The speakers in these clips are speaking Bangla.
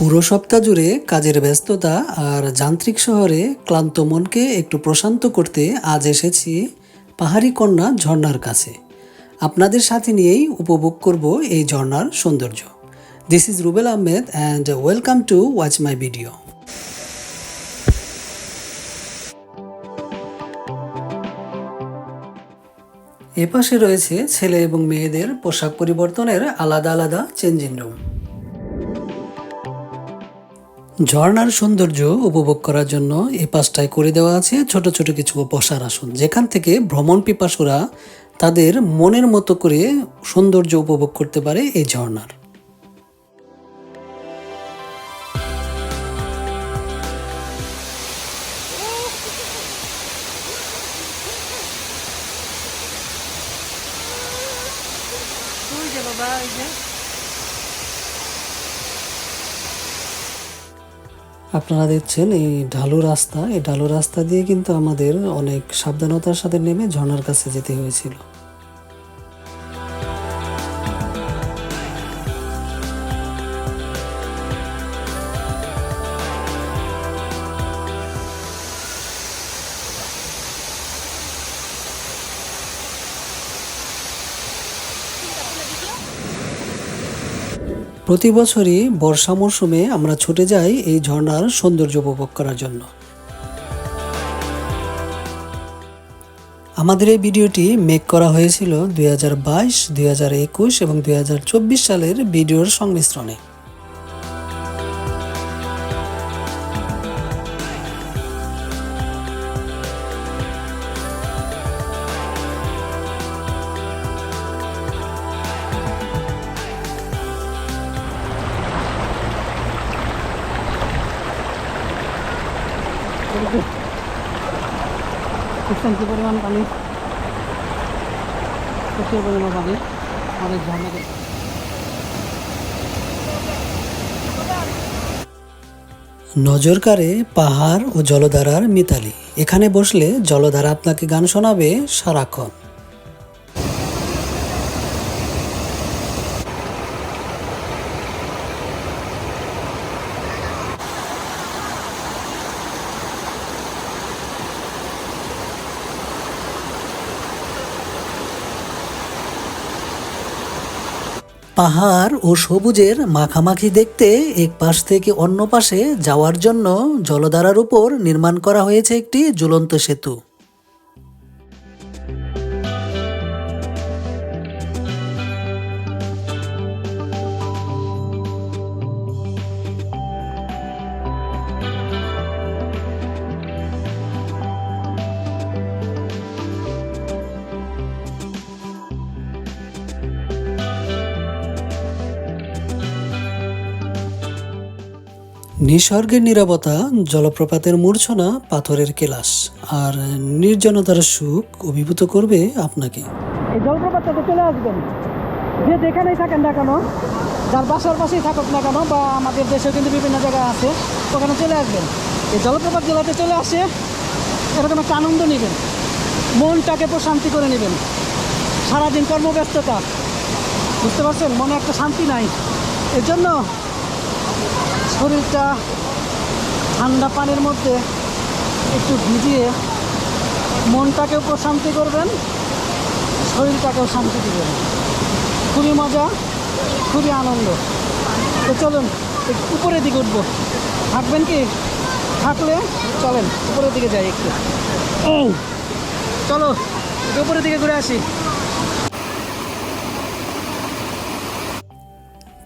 পুরো সপ্তাহ জুড়ে কাজের ব্যস্ততা আর যান্ত্রিক শহরে ক্লান্ত মনকে একটু প্রশান্ত করতে আজ এসেছি পাহাড়ি কন্যা ঝর্নার কাছে। আপনাদের সাথে নিয়েই উপভোগ করব এই ঝর্নার সৌন্দর্য। This is Rubel Ahmed and welcome to watch my video এপাশে রয়েছে ছেলে এবং মেয়েদের পোশাক পরিবর্তনের আলাদা আলাদা চেঞ্জিং রুম ঝর্ণার সৌন্দর্য উপভোগ করার জন্য এ পাশটায় করে দেওয়া আছে ছোট ছোট কিছু বসার আসন। যেখান থেকে ভ্রমণ পিপাসুরা তাদের মনের মতো করে সৌন্দর্য উপভোগ করতে পারে এই ঝর্ণার। আপনারা দেখছেন এই ঢালু রাস্তা। এই ঢালু রাস্তা দিয়ে কিন্তু আমাদের অনেক সাবধানতার সাথে নেমে ঝর্নার কাছে যেতে হয়েছিল। প্রতি বছরই বর্ষা মরশুমে আমরা ছুটে যাই এই ঝর্ণার সৌন্দর্য উপভোগ করার জন্য। আমাদের এই ভিডিওটি মেক করা হয়েছিল দুই হাজার বাইশ, দুই হাজার একুশ এবং দুই হাজার চব্বিশ সালের ভিডিওর সংমিশ্রণে। দেখছেন পরিমাণ পানি। প্রচুর পরিমাণ পানি অনেক ঝর্ণাকে নজরকারে পাহাড় ও জলধারার মিতালি। এখানে বসলে জলধারা আপনাকে গান শোনাবে সারাক্ষণ। পাহাড় ও সবুজের মাখামাখি দেখতে এক পাশ থেকে অন্য পাশে যাওয়ার জন্য জলধারার উপর নির্মাণ করা হয়েছে একটি ঝুলন্ত সেতু। নিসর্গের নিরবতা, জলপ্রপাতের মূর্ছনা, পাথরের কেলাস। আর নির্জনতার সুখ অভিভূত করবে আপনাকে। এই জলপ্রপাতটাতে চলে আসবেন। যে যেখানেই থাকেন না কেন, যার বাসার পাশেই থাকুক না কেন, বা আমাদের দেশেও কিন্তু বিভিন্ন জায়গায় আছে, ওখানে চলে আসবেন। এই জলপ্রপাত জেলাতে চলে আসে, এরকম একটা আনন্দ নেবেন। মনটাকে প্রশান্তি করে নেবেন। সারাদিন কর্মব্যস্ততা। বুঝতে পারছেন? মনে একটা শান্তি নাই। এর জন্য শরীরটা ঠান্ডা পানির মধ্যে একটু ভিজিয়ে মনটাকেও প্রশান্তি করবেন, শরীরটাকেও শান্তি দিবেন। খুবই মজা, খুবই আনন্দ। তো চলুন উপরের দিকে উঠবো। থাকবেন কি? থাকলে চলেন, উপরের দিকে যাই একটু। চলো উপরের দিকে ঘুরে আসি।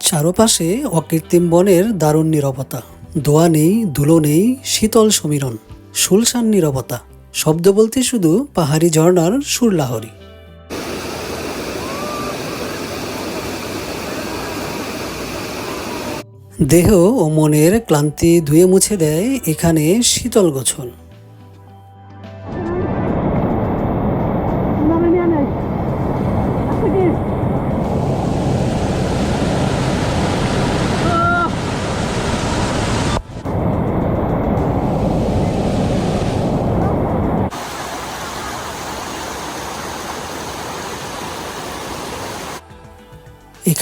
চারপাশে অকৃত্রিম বনের দারুণ নীরবতা। দোয়া নেই, ধুলো নেই, শীতল সমীরণ সুলসান নীরবতা। শব্দ বলতে শুধু পাহাড়ি ঝর্ণার সুরলাহরি। দেহ ও মনের ক্লান্তি ধুয়ে মুছে দেয় এখানে শীতল গোছল।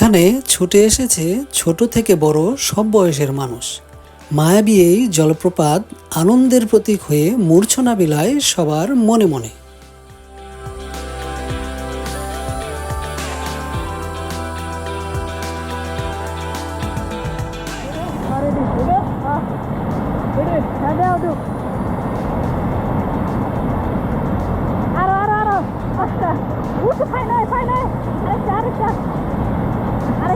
এখানে ছুটে এসেছে ছোট থেকে বড় সব বয়সের মানুষ। মায়াবী এই জলপ্রপাত আনন্দের প্রতীক হয়ে মূর্ছনা বিলায় সবার মনে মনে।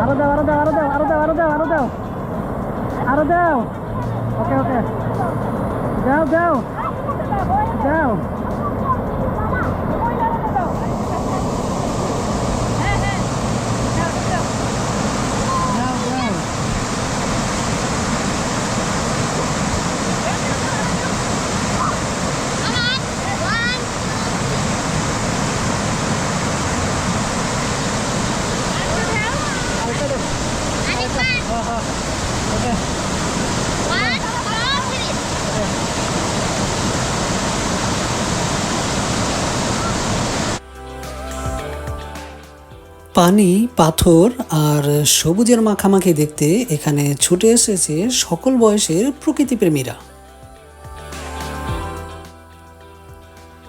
আরেকটা রেডি হ্যাঁ রেডি ক্যামেরা ঠিক আছে করো দিকে হ্যাঁ ধর দিকে পানি, পাথর আর সবুজের মাখামাখি দেখতে এখানে ছুটে এসেছে সকল বয়সের প্রকৃতিপ্রেমীরা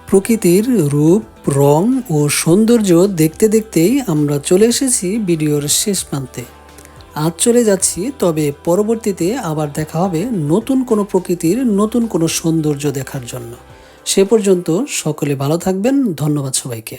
প্রকৃতির রূপ, রং ও সৌন্দর্য দেখতে দেখতেই আমরা চলে এসেছি ভিডিওর শেষ প্রান্তে। আজ চলে যাচ্ছি, তবে পরবর্তীতে আবার দেখা হবে নতুন কোনো প্রকৃতির নতুন কোনো সৌন্দর্য দেখার জন্য। সে পর্যন্ত সকলে ভালো থাকবেন, ধন্যবাদ সবাইকে।